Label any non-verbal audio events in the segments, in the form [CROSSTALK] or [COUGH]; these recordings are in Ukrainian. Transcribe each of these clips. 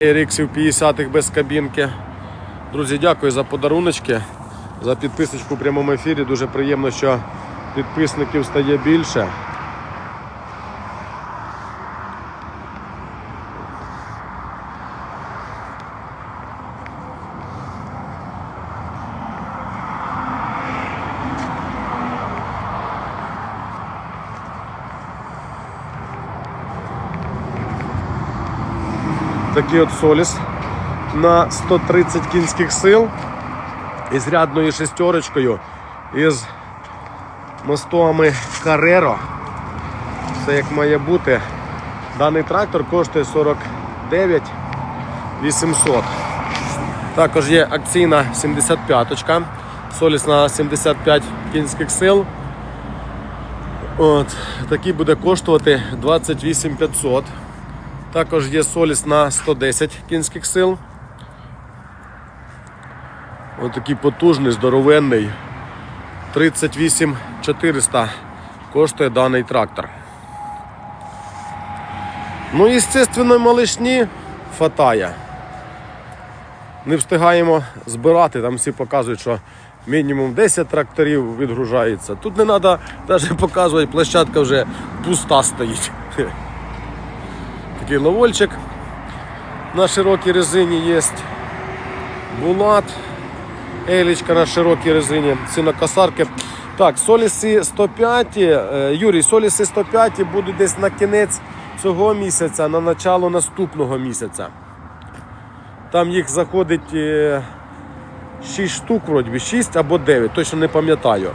Ріксів 50-х без кабінки. Друзі, дякую за подаруночки, за підписочку в прямому ефірі. Дуже приємно, що підписників стає більше. Такий от соліс на 130 кінських сил із рядною шестерочкою, із мостовами Carrero. Все як має бути. Даний трактор коштує 49 800. Також є акційна 75-ка. Соліс на 75 кінських сил. От, такий буде коштувати 28 500. Також є соліс на 110 кінських сил. Ось такий потужний, здоровенний. 38 400 коштує даний трактор. Ну, і, звісно, малишні фатає. Не встигаємо збирати, там всі показують, що мінімум 10 тракторів відгружається. Тут не треба навіть [LAUGHS] показувати, площадка вже пуста стоїть. Такий на широкій резині є. Булат. Елічка на широкій резині. Синокосарки. Так, соліси 105. е, Юрій, соліси 105 будуть десь на кінець цього місяця, на начало наступного місяця. Там їх заходить 6 штук, вроді, 6 або 9, точно не пам'ятаю.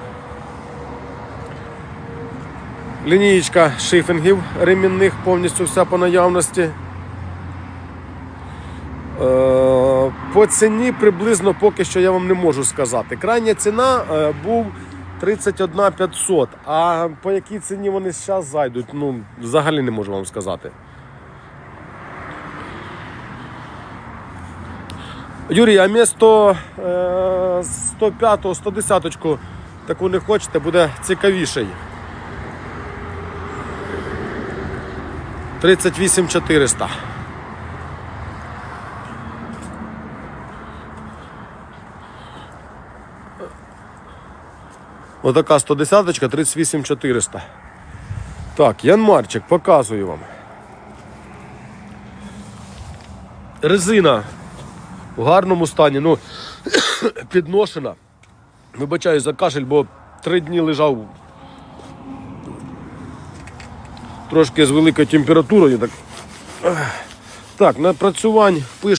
Лінієчка шифінгів ремінних повністю вся по наявності. Е, По ціні приблизно поки що я вам не можу сказати. Крайня ціна е, був 31 500, а по якій ціні вони зараз зайдуть, ну взагалі не можу вам сказати. Юрій, а місто е, 105 110 таку не хочете, буде цікавіший. 38 400. Отака 110 38 400. Так, Янмарчик, показую вам. Резина в гарному стані, ну, [COUGHS] підношена. Вибачаю за кашель, бо три дні лежав трошки з великою температурою. Так, так напрацювань пише.